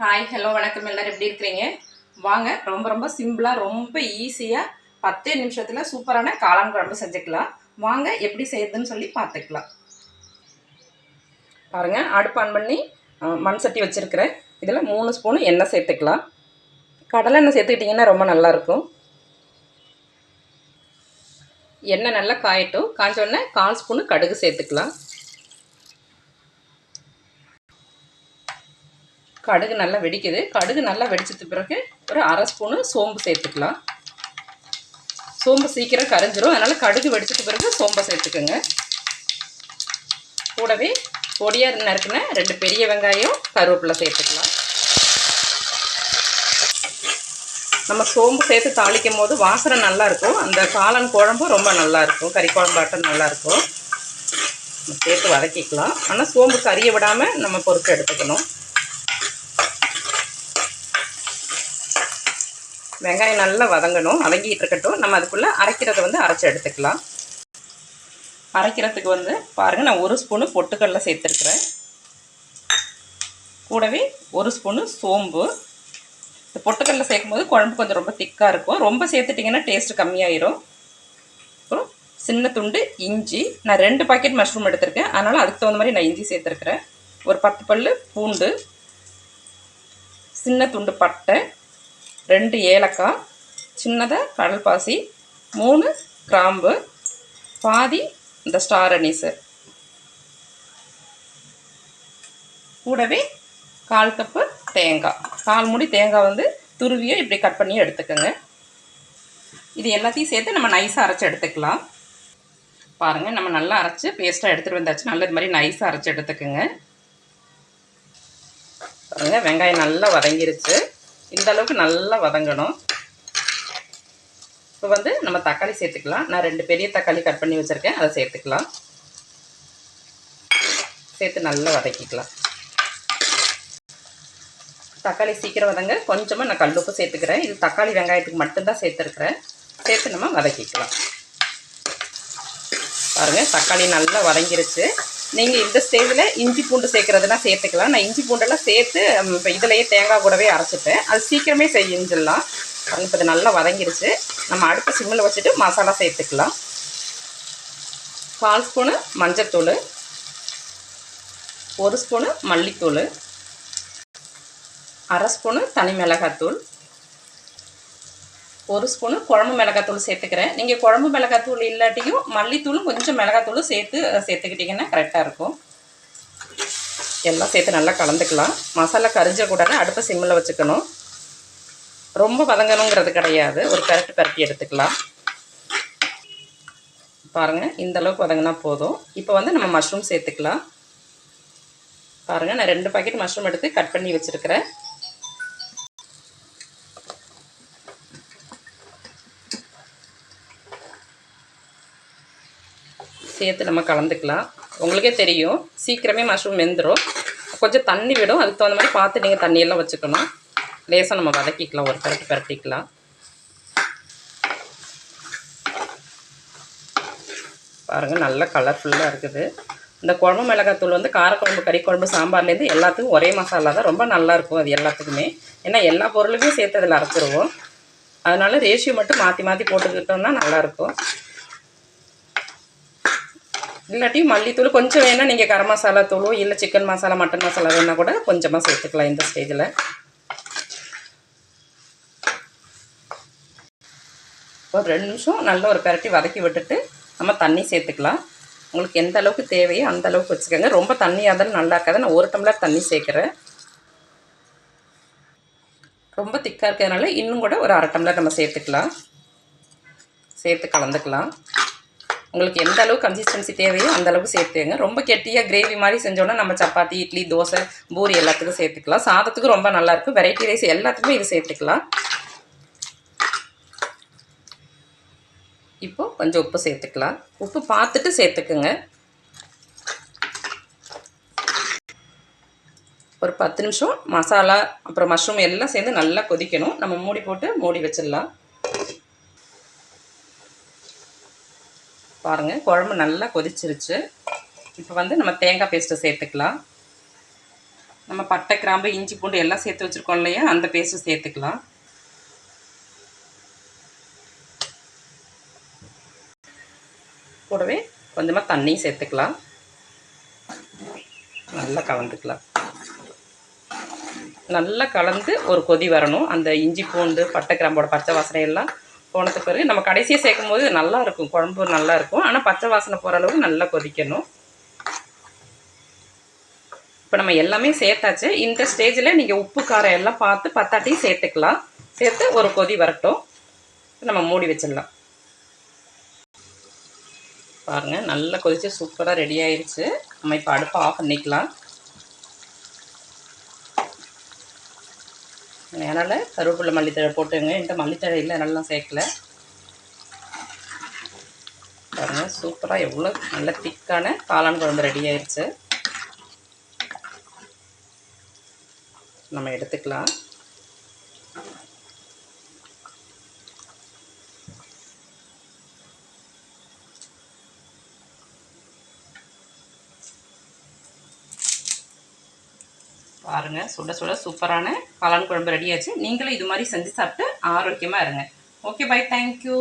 Hi hello வணக்கம். எல்லாரும் எப்படி இருக்கிறீங்க? வாங்க ரொம்ப ரொம்ப சிம்பிளாக ரொம்ப ஈஸியாக பத்தே நிமிஷத்தில் சூப்பரான காளான் குழம்பு செஞ்சுக்கலாம். வாங்க எப்படி செய்யுதுன்னு சொல்லி பார்த்துக்கலாம். பாருங்கள் அடுப்பு ஆன் பண்ணி மண் சட்டி வச்சுருக்கிறேன். இதில் மூணு ஸ்பூன் எண்ணெய் சேர்த்துக்கலாம். கடலை எண்ணெய் சேர்த்துக்கிட்டிங்கன்னா ரொம்ப நல்லாயிருக்கும். எண்ணெய் நல்லா காயட்டும். காஞ்சோடனே கால் ஸ்பூனு கடுகு சேர்த்துக்கலாம். கடுகு நல்லா வெடிக்குது. கடுகு நல்லா வெடிச்சது பிறகு ஒரு அரை ஸ்பூனு சோம்பு சேர்த்துக்கலாம். சோம்பு சீக்கிரம் கரைஞ்சிரும். அதனால் கடுகு வெடிச்சது பிறகு சோம்பை சேர்த்துக்கோங்க. கூடவே பொடியாக நறுக்குன ரெண்டு பெரிய வெங்காயம் கருவேப்பிலை சேர்த்துக்கலாம். நம்ம சோம்பு சேர்த்து தாளிக்கும் போது வாசனை நல்லாயிருக்கும் அந்த காளான் குழம்பும் ரொம்ப நல்லாயிருக்கும் கறி குழம்பாட்டம் நல்லாயிருக்கும் நம்ம சேர்த்து வதக்கிக்கலாம். ஆனால் சோம்பு கறியை விடாமல் நம்ம பொறுத்து எடுத்துக்கணும். வெங்காயம் நல்லா வதங்கணும் வதங்கிட்டு இருக்கட்டும். நம்ம அதுக்குள்ளே அரைக்கிறத வந்து அரைச்சி எடுத்துக்கலாம். அரைக்கிறதுக்கு வந்து பாருங்கள் நான் ஒரு ஸ்பூனு பொட்டுக்கடலை சேர்த்துருக்குறேன். கூடவே ஒரு ஸ்பூனு சோம்பு. இந்த பொட்டுக்கடலை சேர்க்கும் போது குழம்பு கொஞ்சம் ரொம்ப திக்காக இருக்கும். ரொம்ப சேர்த்துட்டிங்கன்னா டேஸ்ட் கம்மியாயிரும். அப்புறம் சின்ன துண்டு இஞ்சி. நான் ரெண்டு பாக்கெட் மஷ்ரூம் எடுத்திருக்கேன். அதனால் அதுக்கு தகுந்த மாதிரி நான் இஞ்சி சேர்த்துருக்குறேன். ஒரு பத்து பல் பூண்டு. சின்ன துண்டு பட்டை. ரெண்டு ஏலக்காய் சின்னதாக கடல் பாசி மூணு கிராம்பு பாதி இந்த ஸ்டார் அனீஸு. கூடவே கால் கப்பு தேங்காய். கால் மூடி தேங்காய் வந்து துருவியோ இப்படி கட் பண்ணி எடுத்துக்கோங்க. இது எல்லாத்தையும் சேர்த்து நம்ம நைஸாக அரைச்சி எடுத்துக்கலாம். பாருங்கள் நம்ம நல்லா அரைச்சி பேஸ்ட்டாக எடுத்துகிட்டு வந்தாச்சு. நல்ல இது மாதிரி நைஸாக அரைச்சி எடுத்துக்கோங்க. பாருங்கள் வெங்காயம் நல்லா வதங்கிருச்சு. இந்த அளவுக்கு நல்லா வதங்கணும். இப்போ வந்து நம்ம தக்காளி சேர்த்துக்கலாம். நான் ரெண்டு பெரிய தக்காளி கட் பண்ணி வச்சுருக்கேன். அதை சேர்த்துக்கலாம். சேர்த்து நல்லா வதக்கிக்கலாம். தக்காளி சீக்கிரம் வதங்க. கொஞ்சமாக நான் கல்லுப்பு சேர்த்துக்கிறேன். இது தக்காளி வெங்காயத்துக்கு மட்டும்தான் சேர்த்துருக்குறேன். சேர்த்து நம்ம வதக்கிக்கலாம். பாருங்கள் தக்காளி நல்லா வதங்கிருச்சு. நீங்கள் இந்த ஸ்டேஜில் இஞ்சி பூண்டு சேர்க்குறதுனா சேர்த்துக்கலாம். நான் இஞ்சி பூண்டெல்லாம் சேர்த்து இப்போ இதிலையே தேங்காய் கூடவே அரைச்சிப்பேன். அது சீக்கிரமே செஞ்சிடலாம். இப்போ இது நல்லா வதங்கிருச்சு. நம்ம அடுப்பு சிம்மில் வச்சுட்டு மசாலா சேர்த்துக்கலாம். கால் ஸ்பூனு மஞ்சத்தூள். ஒரு ஸ்பூனு மல்லித்தூள். அரை ஸ்பூனு தனி மிளகாத்தூள். ஒரு ஸ்பூனு குழம்பு மிளகாத்தூள் சேர்த்துக்கிறேன். நீங்கள் குழம்பு மிளகாத்தூள் இல்லாட்டியும் மல்லித்தூளும் கொஞ்சம் மிளகாத்தூளும் சேர்த்து சேர்த்துக்கிட்டிங்கன்னா கரெக்டாக இருக்கும். எல்லாம் சேர்த்து நல்லா கலந்துக்கலாம். மசாலா கரிஞ்சக்கூடாது அடுப்பை சிம்மில் வச்சுக்கணும். ரொம்ப வதங்கணுங்கிறது கிடையாது. ஒரு பெரட்டு பெரட்டி எடுத்துக்கலாம். பாருங்கள் இந்த அளவுக்கு வதங்கினா போதும். இப்போ வந்து நம்ம மஷ்ரூம் சேர்த்துக்கலாம். பாருங்கள் நான் ரெண்டு பாக்கெட் மஷ்ரூம் எடுத்து கட் பண்ணி வச்சுருக்கிறேன். சேர்த்து நம்ம கலந்துக்கலாம். உங்களுக்கே தெரியும். சீக்கிரமே மஷ்ரூம் வெந்துடும் கொஞ்சம் தண்ணி விடும். அதுக்கு தகுந்த மாதிரி பார்த்து நீங்கள் தண்ணியெல்லாம் வச்சுக்கணும். லேசாக நம்ம வதக்கிக்கலாம். ஒரு பரட்டு பரட்டிக்கலாம். பாருங்கள் நல்ல கலர்ஃபுல்லாக இருக்குது. இந்த குழம்பு மிளகாத்தூள் வந்து காரக்குழம்பு கறிக்குழம்பு சாம்பார்லேருந்து எல்லாத்துக்கும் ஒரே மசாலா தான். ரொம்ப நல்லாயிருக்கும் அது எல்லாத்துக்குமே. ஏன்னா எல்லா பொருளுமே சேர்த்து அதில் அரைச்சிருவோம். அதனால் ரேஷியோ மட்டும் மாற்றி மாற்றி போட்டுக்கிட்டோம்னா நல்லாயிருக்கும் இல்லாட்டி மல்லித்தூள் கொஞ்சம் வேணால் நீங்கள் கரம் மசாலா தூளோ இல்லை சிக்கன் மசாலா மட்டன் மசாலா வேணால் கூட கொஞ்சமாக சேர்த்துக்கலாம் இந்த ஸ்டேஜில் ஒரு ரெண்டு நிமிஷம் நல்ல ஒரு பெரட்டி வதக்கி விட்டுட்டு நம்ம தண்ணி சேர்த்துக்கலாம். உங்களுக்கு எந்த அளவுக்கு தேவையோ அந்த அளவுக்கு வச்சுக்கோங்க. ரொம்ப தண்ணியாக இருந்தாலும் நல்லா இருக்காது. நான் ஒரு டம்ளர் தண்ணி சேர்க்குறேன். ரொம்ப திக்காக இருக்கிறதுனால இன்னும் கூட ஒரு அரை டம்ளர் நம்ம சேர்த்துக்கலாம். சேர்த்து கலந்துக்கலாம். உங்களுக்கு எந்த அளவு கன்சிஸ்டன்சி தேவையோ அந்த அளவுக்கு சேர்த்துங்க ரொம்ப கெட்டியாக கிரேவி மாதிரி செஞ்சோன்னா நம்ம சப்பாத்தி இட்லி தோசை பூரி எல்லாத்துக்கும் சேர்த்துக்கலாம். சாதத்துக்கும் ரொம்ப நல்லாயிருக்கும் வெரைட்டி ரைஸ் எல்லாத்துக்குமே இது சேர்த்துக்கலாம். இப்போ கொஞ்சம் உப்பு சேர்த்துக்கலாம். உப்பு பார்த்துட்டு சேர்த்துக்குங்க. ஒரு பத்து நிமிஷம் மசாலா அப்புறம் மஷ்ரூம் எல்லாம் சேர்ந்து நல்லா கொதிக்கணும். நம்ம மூடி போட்டு மூடி வச்சிடலாம். பாருங்கள் குழம்பு நல்லா கொதிச்சிருச்சு. இப்போ வந்து நம்ம தேங்காய் பேஸ்ட்டை சேர்த்துக்கலாம். நம்ம பட்டை கிராம்பு இஞ்சி பூண்டு எல்லாம் சேர்த்து வச்சுருக்கோம் இல்லையா? அந்த பேஸ்ட்டு சேர்த்துக்கலாம். கூடவே கொஞ்சமாக தண்ணியும் சேர்த்துக்கலாம். நல்லா கலந்துக்கலாம். நல்லா கலந்து ஒரு கொதி வரணும். அந்த இஞ்சி பூண்டு பட்டை கிராம்போட பச்சை வாசனை எல்லாம் போனது பிறகு நம்ம கடைசியாக சேர்க்கும் போது நல்லா இருக்கும் குழம்பு நல்லா இருக்கும் ஆனால் பச்சை வாசனை போகிற அளவுக்கு நல்லா கொதிக்கணும். இப்போ நம்ம எல்லாமே சேர்த்தாச்சு. இந்த ஸ்டேஜில் நீங்கள் உப்பு காரம் எல்லாம் பார்த்து பத்தாட்டியும் சேர்த்துக்கலாம். சேர்த்து ஒரு கொதி வரட்டும். நம்ம மூடி வச்சிடலாம். பாருங்கள் நல்லா கொதித்து சூப்பராக ரெடி ஆயிடுச்சு நம்ம இப்போ அடுப்பை ஆஃப் பண்ணிக்கலாம். அதனால் கருவேப்பிலை மல்லித்தழை போட்டுங்க. என்கிட்ட மல்லித்தழை இல்லை நல்லா சேர்க்கல. பாருங்கள் சூப்பராக எவ்வளோ நல்ல திக்கான காளான் குழம்பு ரெடி ஆயிடுச்சு நம்ம எடுத்துக்கலாம். பாருங்கள் சுட சுட சூப்பரான காளான் குழம்பு ரெடியாச்சு நீங்களும் இது மாதிரி செஞ்சு சாப்பிட்டு ஆரோக்கியமாக இருங்க. Okay bye thank you